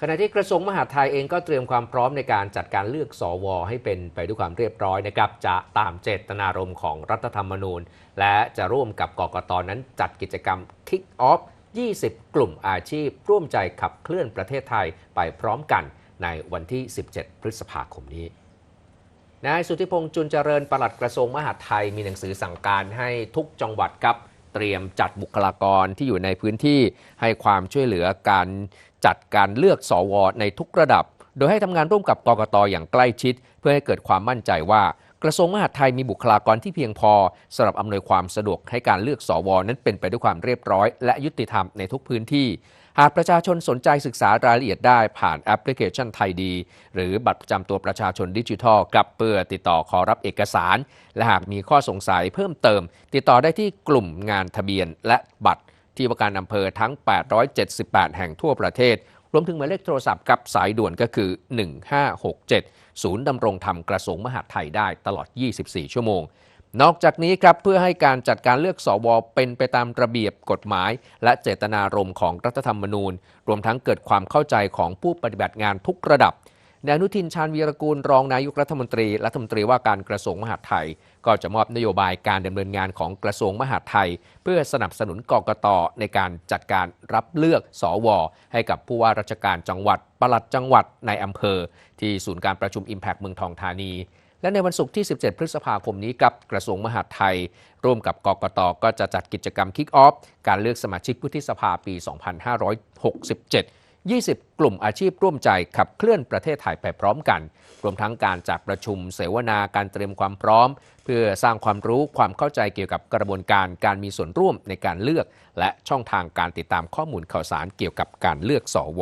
ขณะที่กระทรวงมหาดไทยเองก็เตรียมความพร้อมในการจัดการเลือกสวให้เป็นไปด้วยความเรียบร้อยนะครับจะตามเจตนารมณ์ของรัฐธรรมนูญ และจะร่วมกับกกตนั้นจัดกิจกรรม Kick Off 20 กลุ่มอาชีพ ร่วมใจขับเคลื่อนประเทศไทยไปพร้อมกันในวันที่ 17 พฤษภาคมนี้นายสุทธิพงษ์จุนเจริญปลัดกระทรวงมหาดไทยมีหนังสือสั่งการให้ทุกจังหวัดครับ ตรียมจัดบุคลากรที่อยู่ในพื้นที่ให้ความช่วยเหลือการจัดการเลือกสวในทุกระดับ โดยให้ทำงานร่วมกับกกตอย่างใกล้ชิด เพื่อให้เกิดความมั่นใจว่า กระทรวงมหาดไทยมีบุคลากรที่เพียงพอสำหรับอำนวยความสะดวกให้การเลือกสวนั้นเป็นไปด้วยความเรียบร้อย และยุติธรรมในทุกพื้นที่ หากประชาชนสนใจศึกษารายละเอียดได้ผ่านแอปพลิเคชันไทยดี หรือบัตรประจำตัวประชาชนดิจิทัล กับเพื่อติดต่อขอรับเอกสาร และหากมีข้อสงสัยเพิ่มเติม ติดต่อได้ที่กลุ่มงานทะเบียนและบัตรที่ว่าการอำเภอทั้ง 878 แห่งทั่วประเทศ รวมถึงหมายเลขโทรศัพท์กับสายด่วนก็คือ 1567 ศูนย์ดำรงธรรมกระทรวงมหาดไทยได้ตลอด 24 ชั่วโมง นอกจากนี้ครับเพื่อให้การจัดการเลือกสวเป็นไปตามระเบียบกฎหมาย และเจตนารมณ์ของรัฐธรรมนูญ รวมทั้งเกิดความเข้าใจของผู้ปฏิบัติงานทุกระดับ นายอนุทินชาญวีรกูลรองนายกรัฐมนตรี รัฐมนตรีว่าการกระทรวงมหาดไทย ก็จะมอบนโยบายการดำเนินงานของกระทรวงมหาดไทย เพื่อสนับสนุนกกตในการจัดการรับเลือกสวให้กับผู้ว่าราชการจังหวัดปลัดจังหวัดในอำเภอ ที่ศูนย์การประชุม Impact เมืองทองธานี และในวันศุกร์ที่ 17 พฤษภาคมนี้กับกระทรวงมหาดไทย ร่วมกับกกตก็จะจัดกิจกรรม Kick Off การเลือกสมาชิกวุฒิสภาปี 2567 20 กลุ่มอาชีพร่วมใจขับเคลื่อนประเทศไทยไปพร้อมกัน รวมทั้งการจัดประชุมเสวนาการเตรียมความพร้อม เพื่อสร้างความรู้ความเข้าใจเกี่ยวกับกระบวนการการมีส่วนร่วมในการเลือก และช่องทางการติดตามข้อมูลข่าวสารเกี่ยวกับการเลือกสว